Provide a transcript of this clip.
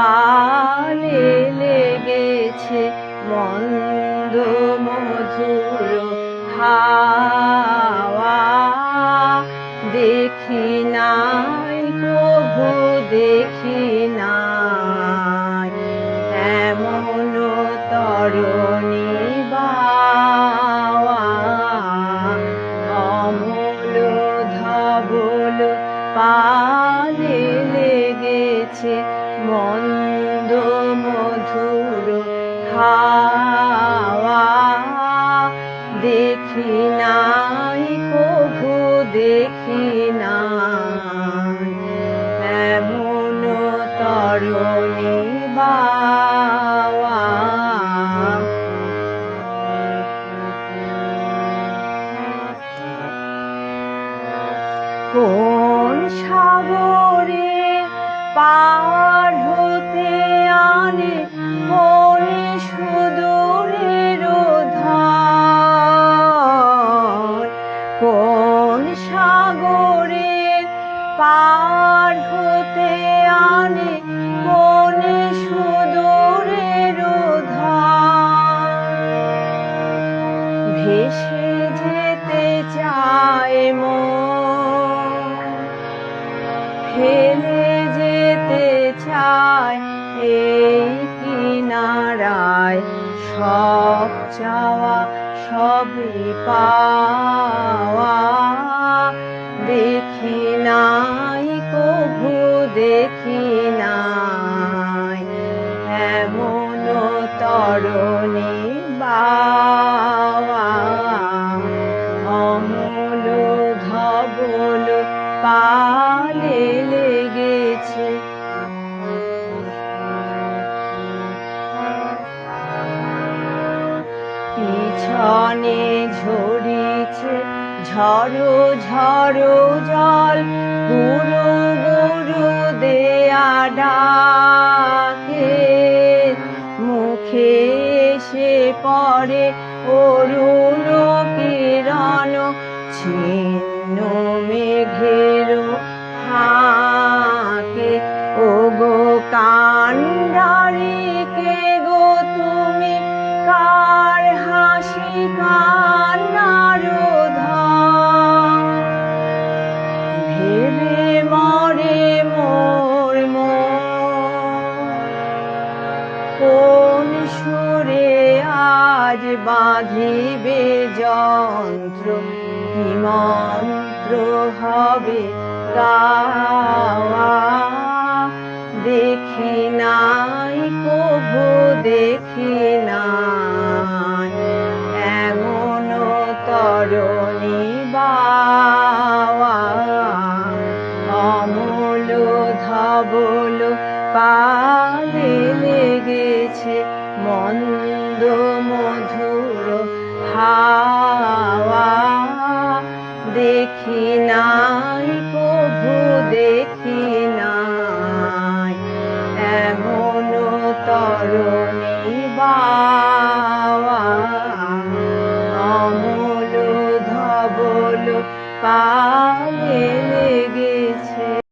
পালে লেগেছে মন্দ মধুর হাওয়া। দেখি নাই প্রভু দেখি নাই এমন তরণী হাওয়া দেখি নাই কভু দেখি নাই এমন তরণী বাওয়া। কোন সাগরে পার ভেসে যেতে চায় মন। ফেলে যেতে চায় এই কিনারায়। সব চাওয়া, সবই পাওয়া। দেখি নাই, কভু দেখি নাই। এমন তরণী বাওয়া পালে লেগেছে পিছনে ঝরিছে ঝড়ো ঝড়ো জল গুরু গুরু দেয়া ডাকে। মুখে এসে পড়ে অরুণ কিরণ, ছিন্ন কোন সুরে আজ বাঁধিবে যন্ত্র মন্ত্র হবে দেখি নাই কভু দেখি নাই, এমন তরণী বাওয়া। অমূল ধবল পালে হাওয়া দেখি নাই প্রভু দেখি নাই। এমন তরণী বাওয়া অমল ধবল পা